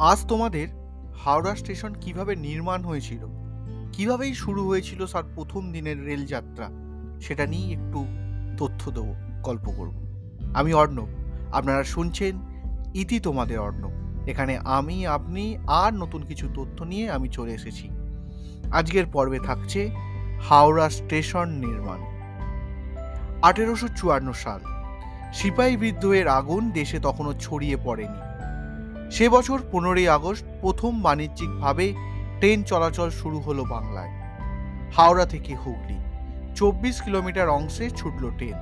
আজ তোমাদের হাওড়া স্টেশন কীভাবে নির্মাণ হয়েছিল? কিভাবেই শুরু হয়েছিল স্যার প্রথম দিনের রেলযাত্রা সেটা নিয়ে একটু তথ্য দেবো, গল্প করব। আমি অর্ণব, আপনারা শুনছেন ইতি তোমাদের অর্ণব। এখানে আমি, আপনি আর নতুন কিছু তথ্য নিয়ে আমি চলে এসেছি। আজকের পর্বে থাকছে হাওড়া স্টেশন নির্মাণ। আঠেরোশো চুয়ান্ন সাল। সিপাহী বিদ্রোহের আগুন দেশে তখনও ছড়িয়ে পড়েনি। সে বছর পনেরোই আগস্ট প্রথম বাণিজ্যিকভাবে ট্রেন চলাচল শুরু হলো বাংলায়। হাওড়া থেকে হুগলি। চব্বিশ কিলোমিটার অংশে ছুটল ট্রেন।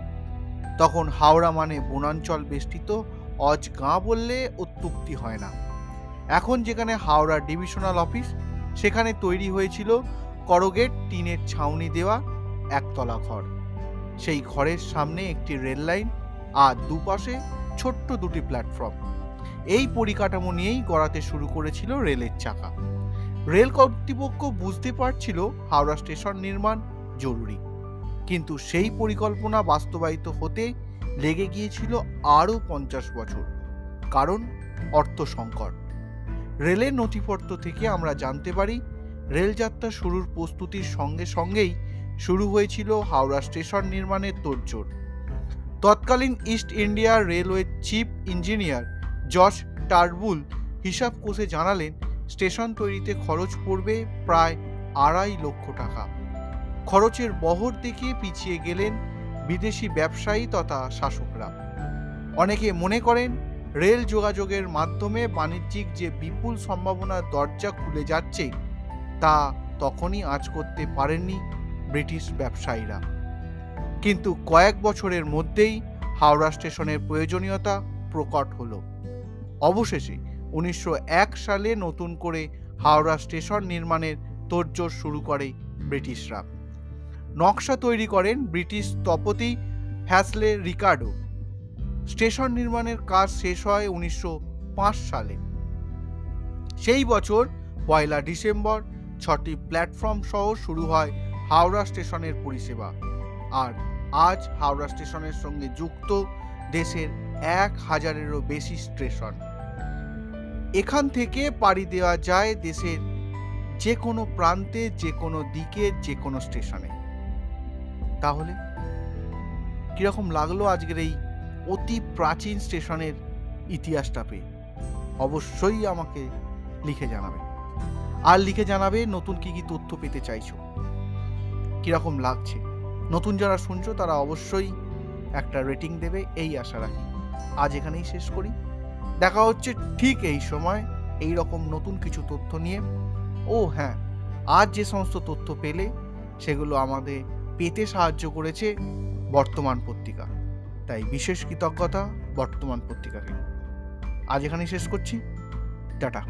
তখন হাওড়া মানে বনাঞ্চল বেষ্টিত, অজ গাঁ বললে অত্যুক্তি হয় না। এখন যেখানে হাওড়া ডিভিশনাল অফিস, সেখানে তৈরি হয়েছিল করগেট টিনের ছাউনি দেওয়া একতলা ঘর। সেই ঘরের সামনে একটি রেল লাইন আর দুপাশে ছোট্ট দুটি প্ল্যাটফর্ম। এই পরিকাঠামো নিয়েই গড়াতে শুরু করেছিল রেলের চাকা। রেল কর্তৃপক্ষ বুঝতে পারছিল হাওড়া স্টেশন নির্মাণ জরুরি। কিন্তু সেই পরিকল্পনা বাস্তবায়িত হতে লেগে গিয়েছিল আরও পঞ্চাশ বছর। কারণ অর্থ সংকট। রেলের নথিপত্র থেকে আমরা জানতে পারি রেলযাত্রা শুরুর প্রস্তুতির সঙ্গে সঙ্গেই শুরু হয়েছিল হাওড়া স্টেশন নির্মাণের তোড়জোড়। তৎকালীন East India railway chief engineer George Turnbull হিসাব কষে জানালেন, স্টেশন তৈরিতে খরচ পড়বে প্রায় আড়াই লক্ষ টাকা। খরচের বহর দেখিয়ে পিছিয়ে গেলেন বিদেশি ব্যবসায়ী তথা শাসকরা। অনেকে মনে করেন, রেল যোগাযোগের মাধ্যমে বাণিজ্যিক যে বিপুল সম্ভাবনার দরজা খুলে যাচ্ছে, তা তখনই আজ করতে পারেননি ব্রিটিশ ব্যবসায়ীরা। কিন্তু কয়েক বছরের মধ্যেই হাওড়া স্টেশনের প্রয়োজনীয়তা প্রকট হলো। অবশেষে উনিশশো এক সালে নতুন করে হাওড়া স্টেশন নির্মাণের তোড়জোড় শুরু করে ব্রিটিশরা। নকশা তৈরি করেন ব্রিটিশ স্থপতি হ্যাসলে রিকার্ডো। স্টেশন নির্মাণের কাজ শেষ হয় উনিশশো পাঁচ সালে। সেই বছর পয়লা ডিসেম্বর ছটি প্ল্যাটফর্ম সহ শুরু হয় হাওড়া স্টেশনের পরিষেবা। আর আজ হাওড়া স্টেশনের সঙ্গে যুক্ত দেশের এক হাজারেরও বেশি স্টেশন। এখান থেকে পাড়ি দেওয়া যায় দেশের যে কোনো প্রান্তে যে কোনো দিকে যে কোনো স্টেশনে। তাহলে কীরকম লাগল আজকের এই অতি প্রাচীন স্টেশনের ইতিহাসটা পেয়ে? অবশ্যই আমাকে লিখে জানাবে। আর লিখে জানাবে নতুন কি কি তথ্য পেতে চাইছো? কীরকম লাগছে? নতুন যারা শুনছো তারা অবশ্যই একটা রেটিং দেবে, এই আশা রাখি। আজ এখানেই শেষ করি। দেখা হচ্ছে ঠিক এই সময় এই রকম নতুন কিছু তথ্য নিয়ে। ও হ্যাঁ আজ যে সমস্ত তথ্য পেলে, সেগুলো আমাদের পেতে সাহায্য করেছে বর্তমান পত্রিকা। তাই বিশেষ কৃতজ্ঞতা বর্তমান পত্রিকাকে। আজ এখানেই শেষ করছি। টাটা।